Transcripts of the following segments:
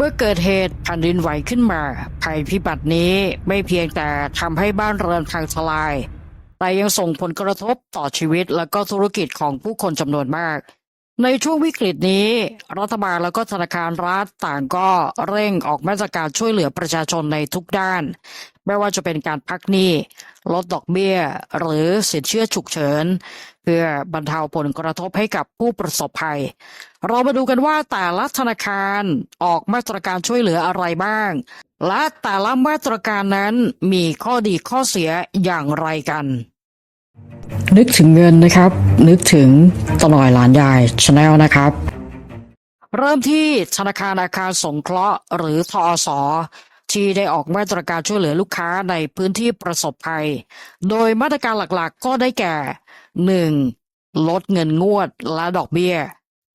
เมื่อเกิดเหตุแผ่นดินไหวขึ้นมา ภัยพิบัตินี้ไม่เพียงแต่ทำให้บ้านเรือนพังทลาย แต่ยังส่งผลกระทบต่อชีวิตและก็ธุรกิจของผู้คนจำนวนมาก ในช่วงวิกฤตนี้ รัฐบาลแล้วก็ธนาคารรัฐต่างก็เร่งออกมาตรการช่วยเหลือประชาชนในทุกด้าน ไม่ว่าจะเป็นการพักหนี้ ลดดอกเบี้ย หรือสินเชื่อฉุกเฉิน พื่อบรรเทาผลกระทบให้กับผู้ประสบภัย เรามาดูกันว่าแต่ละธนาคารออกมาตรการช่วยเหลืออะไรบ้าง และแต่ละมาตรการนั้นมีข้อดีข้อเสียอย่างไรกัน นึกถึงเงินนะครับ นึกถึงตลอยหลานยายชาแนลนะครับ เริ่มที่ธนาคารอาคารสงเคราะห์หรือทอสที่ได้ออกมาตรการช่วยเหลือลูกค้าในพื้นที่ประสบภัย โดยมาตรการหลักๆ ก็ได้แก่ 1. ลดเงินงวดและดอกเบี้ย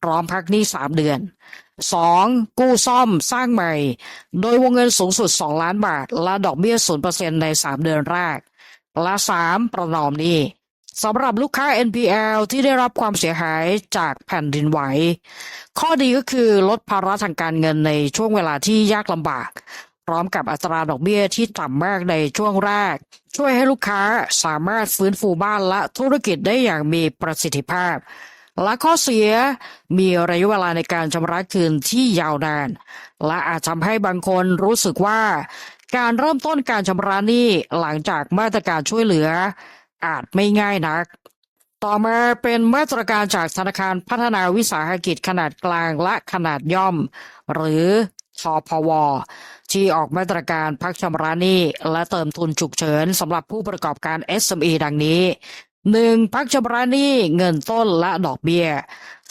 พร้อมพักหนี้3เดือน 2. กู้ซ่อมสร้างใหม่ โดยวงเงินสูงสุด2ล้านบาท และดอกเบี้ย0%ใน3เดือนแรก และ 3. ประนอมหนี้สำหรับลูกค้า NPL ที่ได้รับความเสียหายจากแผ่นดินไหว ข้อดีก็คือลดภาระทางการเงินในช่วงเวลาที่ยากลำบาก พร้อมกับอัตราดอกเบี้ยที่ต่ำมากในช่วงแรก ช่วยให้ลูกค้าสามารถฟื้นฟูบ้านและธุรกิจได้อย่างมีประสิทธิภาพ และข้อเสียมีระยะเวลาในการชำระคืนที่ยาวนาน และอาจทำให้บางคนรู้สึกว่า การเริ่มต้นการชำระหนี้หลังจากมาตรการช่วยเหลือ อาจไม่ง่ายนัก ต่อมาเป็นมาตรการจากธนาคารพัฒนาวิสาหกิจขนาดกลางและขนาดย่อม หรือ ทพว ที่ออกมาตรการพักชำระหนี้ และเติมทุนฉุกเฉินสำหรับผู้ประกอบการ SME ดังนี้ 1. พักชำระหนี้เงินต้นและดอกเบี้ย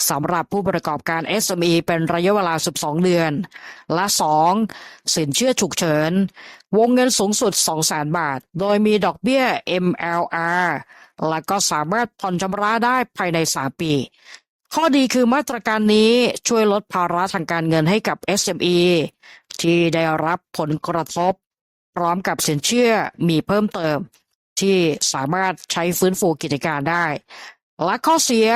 สำหรับผู้ประกอบการ SME เป็นระยะเวลา 12 เดือน และ 2. สินเชื่อฉุกเฉิน วงเงินสูงสุด 200,000 บาท โดยมีดอกเบี้ย MLR และก็สามารถผ่อนชำระได้ภายใน 3 ปี ข้อดีคือมาตรการนี้ช่วยลดภาระทางการเงินให้กับ SME ที่ได้รับผลกระทบ พร้อมกับสินเชื่อมีเพิ่มเติม ที่สามารถใช้ฟื้นฟูกิจการได้ และข้อเสีย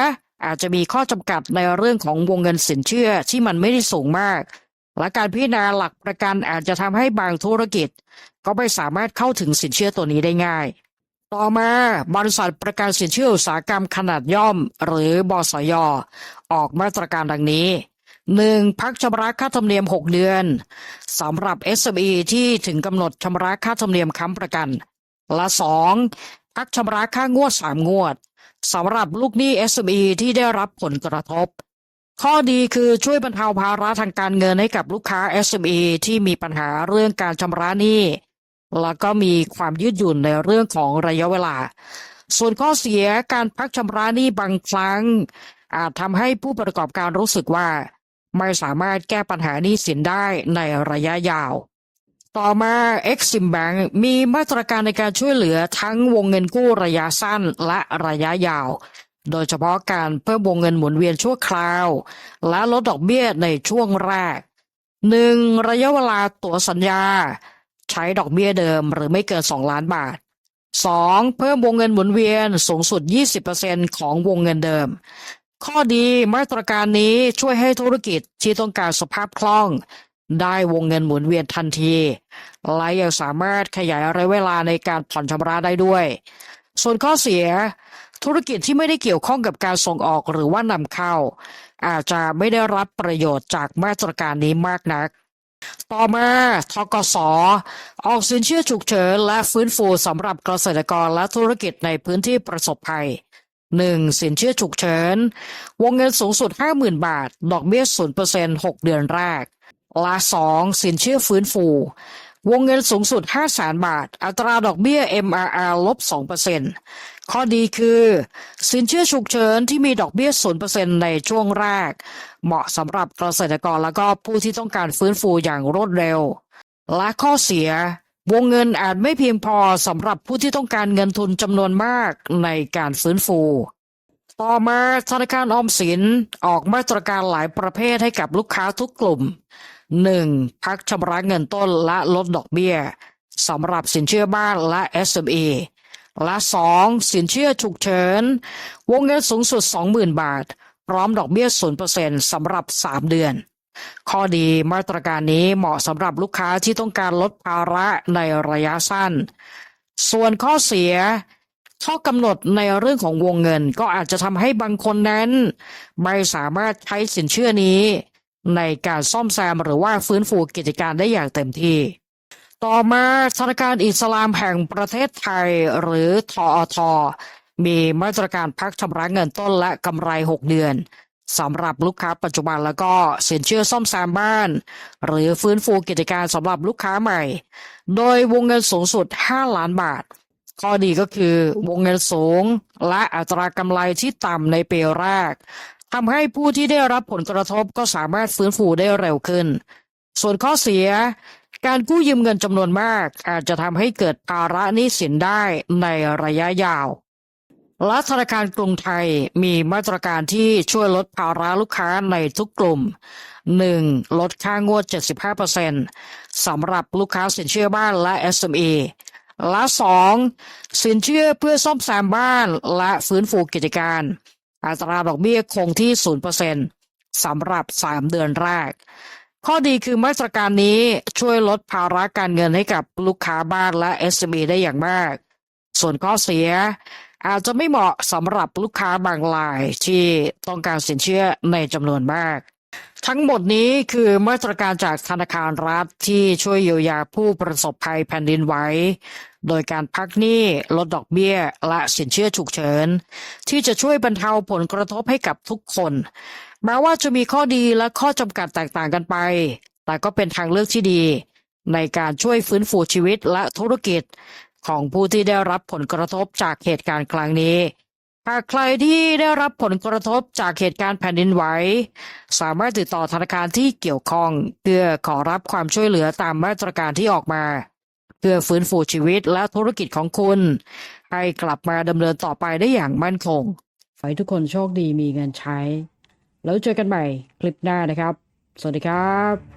อาจจะมีข้อจำกัดในเรื่องของวงเงินสินเชื่อที่มันไม่ได้สูงมาก และการพิจารณาหลักประกันอาจจะทำให้บางธุรกิจ ก็ไม่สามารถเข้าถึงสินเชื่อตัวนี้ได้ง่าย ต่อมาบริษัทประกันสินเชื่ออุตสาหกรรมขนาดย่อม หรือบสย ออกมาตรการดังนี้ 1. พักชำระค่าธรรมเนียม 6 เดือนสำหรับ SME ที่ถึงกำหนดชำระค่าธรรมเนียมค้ำประกัน และ 2. พักชำระค่างวด 3 งวดสำหรับลูกหนี้ SME ที่ได้รับผลกระทบ ข้อดีคือช่วยบรรเทาภาระทางการเงินให้กับลูกค้า SME ที่มีปัญหาเรื่องการชำระหนี้ แล้วก็มีความยืดหยุ่นในเรื่องของระยะเวลา ส่วนข้อเสียการพักชำระหนี้บางครั้ง อาจทำให้ผู้ประกอบการรู้สึกว่า ไม่สามารถแก้ปัญหาหนี้สินได้ในระยะยาว ต่อมา Exim Bank มีมาตรการในการช่วยเหลือทั้งวงเงินกู้ระยะสั้นและระยะยาว โดยเฉพาะการเพิ่มวงเงินหมุนเวียนชั่วคราว และลดดอกเบี้ยในช่วงแรก 1. ระยะเวลาตั๋วสัญญา ใช้ดอกเบี้ยเดิมหรือไม่เกิน 2 ล้านบาท 2. เพิ่มวงเงินหมุนเวียนสูงสุด 20%ของวงเงินเดิม ข้อดีมาตรการนี้ช่วยให้ธุรกิจที่ต้องการสภาพคล่อง ได้วงเงินหมุนเวียนทันที และยังสามารถขยายระยะเวลาในการผ่อนชำระได้ด้วย ส่วนข้อเสีย ธุรกิจที่ไม่ได้เกี่ยวข้องกับการส่งออกหรือว่านำเข้า อาจจะไม่ได้รับประโยชน์จากมาตรการนี้มากนัก ต่อมาทกส ออกสินเชื่อฉุกเฉินและฟื้นฟูสำหรับเกษตรกรและธุรกิจในพื้นที่ประสบภัย 1. สินเชื่อฉุกเฉิน วงเงินสูงสุด 50,000 บาท ดอกเบี้ย 0% 6 เดือนแรก และ 2. สินเชื่อฟื้นฟู วงเงินสูงสุด 5 0 0 0 0 บาท อัตราดอกเบี้ย MRR ลบ 2%ข้อดีคือ สินเชื่อฉุกเฉินที่มีดอกเบี้ย 0%ในช่วงแรก เหมาะสำหรับเกษตรกรและก็ผู้ที่ต้องการฟื้นฟูอย่างรวดเร็ว และข้อเสียวงเงินอาจไม่เพียงพอสำหรับผู้ที่ต้องการเงินทุนจำนวนมากในการฟื้นฟู ต่อมาธนาคารออมสินออกมาตรการหลายประเภทให้กับลูกค้าทุกกลุ่ม 1. พักชำระเงินต้นและลดดอกเบี้ยสำหรับสินเชื่อบ้านและ SME และ 2. สินเชื่อฉุกเฉิน วงเงินสูงสุด 20,000 บาท พร้อมดอกเบี้ย 0%สำหรับ 3 เดือน ข้อดีมาตรการนี้เหมาะสำหรับลูกค้าที่ต้องการลดภาระในระยะสั้น ส่วนข้อเสียข้อกำหนดในเรื่องของวงเงินก็อาจจะทำให้บางคนนั้น ไม่สามารถใช้สินเชื่อนี้ ในการซ่อมแซมหรือว่าฟื้นฟูกิจการได้อย่างเต็มที่ ต่อมาธนาคารอิสลามแห่งประเทศไทยหรือทออทมีมาตรการพักชำระเงินต้นและกำไร 6 เดือนสำหรับลูกค้าปัจจุบันแล้วก็สินเชื่อซ่อมแซมบ้าน หรือฟื้นฟูกิจการสำหรับลูกค้าใหม่ โดยวงเงินสูงสุด 5 ล้านบาท ข้อดีก็คือวงเงินสูงและอัตรากำไรที่ต่ำในปีแรก ทำให้ผู้ที่ได้รับผลกระทบก็สามารถฟื้นฟูได้เร็วขึ้น ส่วนข้อเสีย การกู้ยืมเงินจำนวนมาก อาจจะทำให้เกิดภาระหนี้สินได้ในระยะยาว และธนาคารกรุงไทยมีมาตรการที่ช่วยลดภาระลูกค้าในทุกกลุ่ม 1. ลดค่างวด 75%สำหรับลูกค้าสินเชื่อบ้านและ SME และ 2. สินเชื่อเพื่อซ่อมแซมบ้านและฟื้นฟูกิจการ อัตราดอกเบี้ยคงที่ 0%สำหรับ 3 เดือนแรก ข้อดีคือมาตรการนี้ช่วยลดภาระการเงินให้กับลูกค้าบ้านและ SME ได้อย่างมาก ส่วนข้อเสียอาจจะไม่เหมาะสำหรับลูกค้าบางรายที่ต้องการสินเชื่อในจำนวนมาก ทั้งหมดนี้คือมาตรการจากธนาคารรัฐที่ช่วยเยียวยาผู้ประสบภัยแผ่นดินไหวโดยการพักหนี้ลดดอกเบี้ย และสินเชื่อฉุกเฉิน ที่จะช่วยบรรเทาผลกระทบให้กับทุกคน แม้ว่าจะมีข้อดีและข้อจำกัดแตกต่างกันไป แต่ก็เป็นทางเลือกที่ดี ในการช่วยฟื้นฟูชีวิตและธุรกิจของผู้ที่ได้รับผลกระทบจากเหตุการณ์ครั้งนี้ หากใครที่ได้รับผลกระทบจากเหตุการณ์แผ่นดินไหว สามารถติดต่อธนาคารที่เกี่ยวข้อง เพื่อขอรับความช่วยเหลือตามมาตรการที่ออกมา เพื่อฟื้นฟูชีวิตและธุรกิจของคุณ ให้กลับมาดำเนินต่อไปได้อย่างมั่นคงขอให้ทุกคนโชคดีมีเงินใช้ แล้วเจอกันใหม่คลิปหน้านะครับ สวัสดีครับ